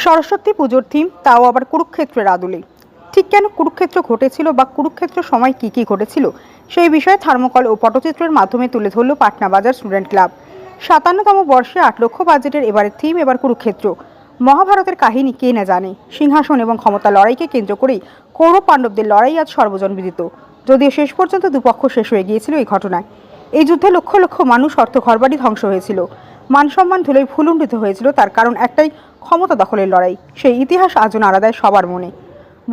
সরস্বতী পুজোর থিম তাও আবার কুরুক্ষেত্রের আদলে। ঠিক কেন কুরুক্ষেত্র ঘটেছিল বা কুরুক্ষেত্র সময় কি কি ঘটেছিল, সেই বিষয়ে থার্মোকল ও পটচিত্রের মাধ্যমে তুলে ধরল পাটনা বাজার স্টুডেন্ট ক্লাব। সাতান্নতম বর্ষে আট লক্ষ বাজেটের এবারের থিম এবার কুরুক্ষেত্র। মহাভারতের কাহিনী কে না জানে? সিংহাসন এবং ক্ষমতা লড়াইকে কেন্দ্র করেই কৌরব পাণ্ডবদের লড়াই আজ সর্বজন বিদিত যদিও শেষ পর্যন্ত দুপক্ষ শেষ হয়ে গিয়েছিল এই ঘটনায়। এই যুদ্ধে লক্ষ লক্ষ মানুষ অর্থ ঘরবাড়ি ধ্বংস হয়েছিল। মান সম্মান ধুলোয় ফুলুণ্ডিত হয়েছিল তার কারণ একটাই ক্ষমতা দখলের লড়াই। সেই ইতিহাস আজও নাড়া সবার মনে।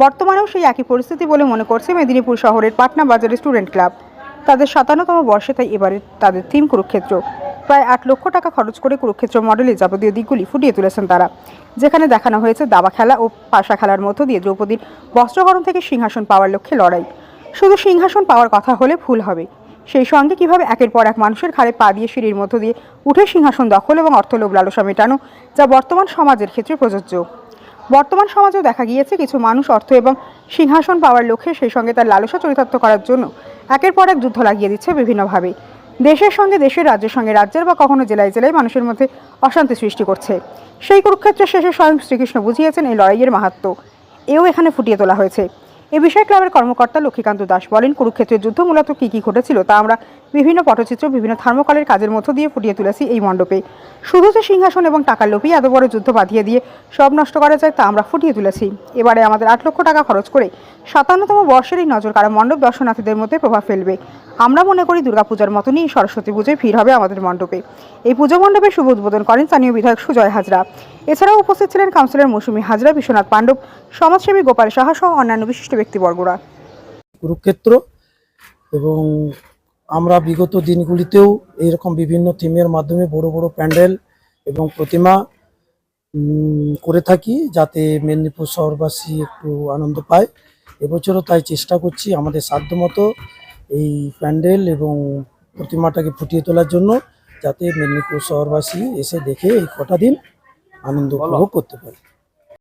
বর্তমানেও সেই একই পরিস্থিতি বলে মনে করছে মেদিনীপুর শহরের পাটনা বাজারের স্টুডেন্ট ক্লাব। তাদের সাতান্নতম বর্ষে তাই এবারে তাদের থিম কুরুক্ষেত্র। প্রায় আট লক্ষ টাকা খরচ করে কুরুক্ষেত্র মডেলে যাবতীয় দিকগুলি ফুটিয়ে তুলেছেন তারা। যেখানে দেখানো হয়েছে দাবা খেলা ও পাশা খেলার মধ্য দিয়ে দ্রৌপদীর বস্ত্রহরণ থেকে সিংহাসন পাওয়ার লক্ষ্যে লড়াই। শুধু সিংহাসন পাওয়ার কথা হলে ভুল হবে। সেই সঙ্গে কীভাবে একের পর এক মানুষের ঘাড়ে পা দিয়ে সিঁড়ির মধ্য দিয়ে উঠে সিংহাসন দখল এবং অর্থলোভ লালসা মেটানো যা বর্তমান সমাজের ক্ষেত্রে প্রযোজ্য। বর্তমান সমাজেও দেখা গিয়েছে কিছু মানুষ অর্থ এবং সিংহাসন পাওয়ার লক্ষ্যে সেই সঙ্গে তার লালসা চরিতার্থ করার জন্য একের পর এক যুদ্ধ লাগিয়ে দিচ্ছে বিভিন্নভাবে। দেশের সঙ্গে দেশের রাজ্যের সঙ্গে রাজ্যের বা কখনো জেলায় জেলায় মানুষের মধ্যে অশান্তি সৃষ্টি করছে। সেই কুরুক্ষেত্রের শেষে স্বয়ং শ্রীকৃষ্ণ বুঝিয়েছেন এই লড়াইয়ের মাহাত্ম্য এও এখানে ফুটিয়ে তোলা হয়েছে। এ বিষয়ে ক্লাবের কর্মকর্তা লক্ষ্মীকান্ত দাস বলেন কুরুক্ষেত্রের যুদ্ধ মূলত কী কী ঘটেছিল তা আমরা বিভিন্ন পটচিত্র, বিভিন্ন থার্মোকলের কাজের মধ্য দিয়ে ফুটিয়ে তুলেছি এই মণ্ডপে। শুধু যে সিংহাসন এবং টাকার লোভই এত বড় যুদ্ধ বাঁধিয়ে দিয়ে সব নষ্ট করা যায় তা আমরা ফুটিয়ে তুলেছি। এবারে আমাদের আট লক্ষ টাকা খরচ করে সাতান্নতম বর্ষের এই নজর কারা মণ্ডপ দর্শনার্থীদের মধ্যে প্রভাব ফেলবে। আমরা মনে করি দুর্গাপূজার মতনই সরস্বতী পুজোয় ভিড় হবে আমাদের মণ্ডপে। এই পুজো মণ্ডপে শুভ উদ্বোধন করেন স্থানীয় বিধায়ক সুজয় হাজরা। এছাড়াও উপস্থিত ছিলেন কাউন্সিলর মৌসুমী হাজরা, বিশ্বনাথ পাণ্ডব, সমাজসেবী গোপাল সাহা সহ অন্যান্য বিশিষ্ট ব্যক্তিবর্গরা। কুরুক্ষেত্র এবং আমরা বিগত দিনগুলিতেও এরকম বিভিন্ন থিমের মাধ্যমে বড় বড় প্যান্ডেল এবং প্রতিমা করে থাকি যাতে মেদিনীপুর শহরবাসী একটু আনন্দ পায়। এবছরও তাই চেষ্টা করছি আমাদের সাধ্যমতো এই প্যান্ডেল এবং প্রতিমাটাকে ফুটিয়ে তোলার জন্য যাতে মেদিনীপুর শহরবাসী এসে দেখে এই কটা দিন আনন্দ উপভোগ করতে পারে।